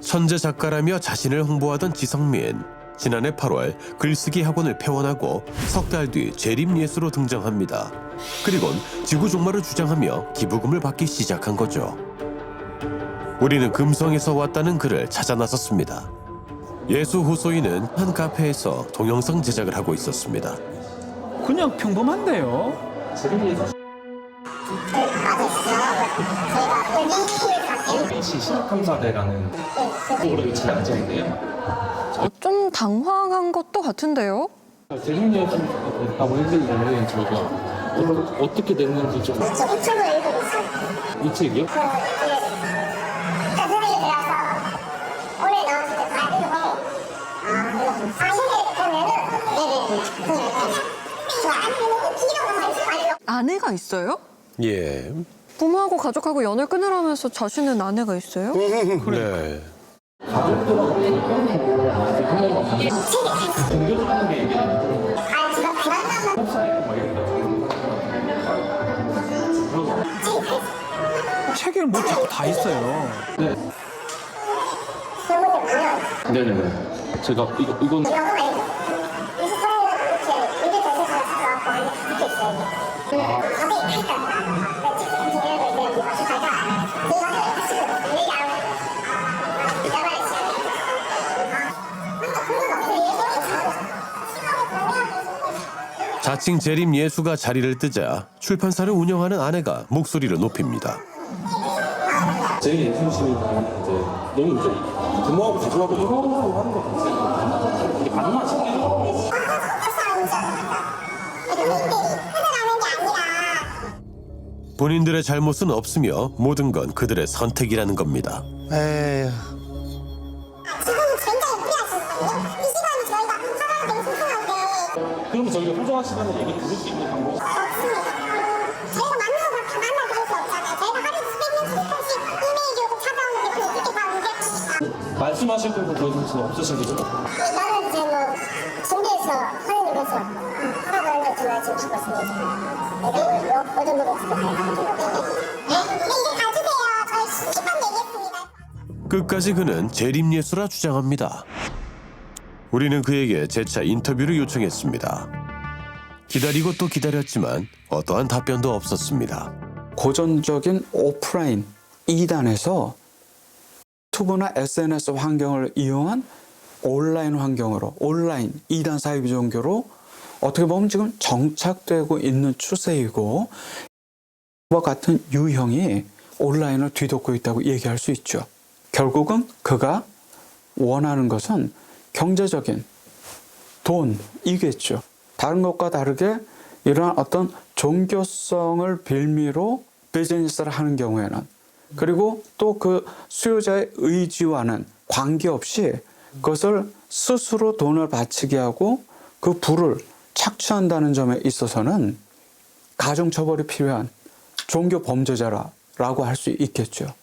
천재 작가라며 자신을 홍보하던 지성민. 지난해 8월 글쓰기 학원을 폐원하고 석 달 뒤 재림예수로 등장합니다. 그리곤 지구 종말을 주장하며 기부금을 받기 시작한 거죠. 우리는 금성에서 왔다는 글을 찾아 나섰습니다. 예수 후소인은 한 카페에서 동영상 제작을 하고 있었습니다. 그냥 평범한데요. 신학탐사대라는 프로그램이 잘 앉아있네요. 어, 좀 당황한 것도 같은데요? 대중예술 있다고 했는데 저희가 어, 어떻게 됐는지 좀저 유튜브 읽고 있어요. 이 책이요? 그, 이게, 선생님이 들어서 올해 나왔을 때다 읽고, 아, 아시게 보면은, 네네, 저 아니면 기록을 많이 아내가 있어요? 예. 부모하고 가족하고 연을 끊으라면서 자신은 아내가 있어요? 네. 아, 책에 뭐 자꾸 다 있어요. 네네네. 제가 이거 이건 영 자칭 재림 예수가 자리를 뜨자 출판사를 운영하는 아내가 목소리를 높입니다. 예술심이 이제 너무 이제 부모하고 가족하고 서로 하는 것 같아요. 이게 본인들의 잘못은 없으며 모든 건 그들의 선택이라는 겁니다. 에휴. 그럼 저희가 소중하시다는 얘기 들을 수 있는 방법. 저희가 만나서 다수 없잖아요. 저희가 하루에 명, 찾아오는 이렇게 말씀하실 거고 그러실 수는 없으신 거죠? 나는 이제 뭐 중계에서 하는 일에서 하라고 하는 걸 지금 지금 하고 있습니다. 내가 어떤 거 내겠습니다. 끝까지 그는 재림 예수라 주장합니다. 우리는 그에게 재차 인터뷰를 요청했습니다. 기다리고 또 기다렸지만 어떠한 답변도 없었습니다. 고전적인 오프라인 2단에서 유튜브나 SNS 환경을 이용한 온라인 환경으로 온라인 2단 사이비 종교로 어떻게 보면 지금 정착되고 있는 추세이고 와 같은 유형이 온라인을 뒤덮고 있다고 얘기할 수 있죠. 결국은 그가 원하는 것은 경제적인 돈 이겠죠. 다른 것과 다르게 이러한 어떤 종교성을 빌미로 비즈니스를 하는 경우에는 그리고 또 그 수요자의 의지와는 관계없이 그것을 스스로 돈을 바치게 하고 그 부를 착취한다는 점에 있어서는 가중처벌이 필요한 종교 범죄자라고 할 수 있겠죠.